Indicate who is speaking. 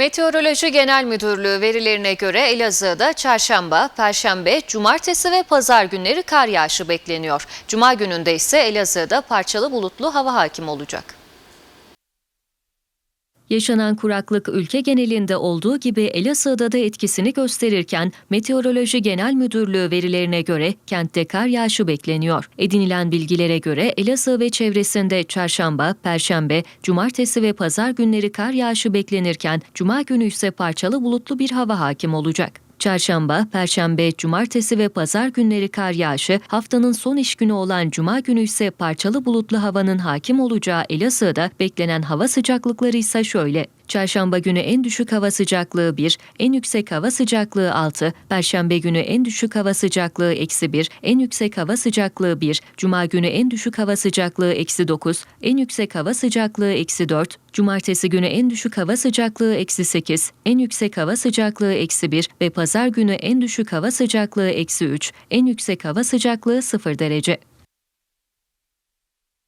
Speaker 1: Meteoroloji Genel Müdürlüğü verilerine göre Elazığ'da çarşamba, perşembe, cumartesi ve pazar günleri kar yağışı bekleniyor. Cuma gününde ise Elazığ'da parçalı bulutlu hava hakim olacak.
Speaker 2: Yaşanan kuraklık ülke genelinde olduğu gibi Elazığ'da da etkisini gösterirken Meteoroloji Genel Müdürlüğü verilerine göre kentte kar yağışı bekleniyor. Edinilen bilgilere göre Elazığ ve çevresinde çarşamba, perşembe, cumartesi ve pazar günleri kar yağışı beklenirken cuma günü ise parçalı bulutlu bir hava hakim olacak. Çarşamba, Perşembe, Cumartesi ve Pazar günleri kar yağışı, haftanın son iş günü olan Cuma günü ise parçalı bulutlu havanın hakim olacağı Elazığ'da beklenen hava sıcaklıkları ise şöyle. Çarşamba günü en düşük hava sıcaklığı 1, en yüksek hava sıcaklığı 6, Perşembe günü en düşük hava sıcaklığı eksi 1, en yüksek hava sıcaklığı 1, Cuma günü en düşük hava sıcaklığı eksi 9, en yüksek hava sıcaklığı eksi 4, Cumartesi günü en düşük hava sıcaklığı eksi 8, en yüksek hava sıcaklığı eksi 1 ve Pazar günü en düşük hava sıcaklığı eksi 3, en yüksek hava sıcaklığı 0 derece.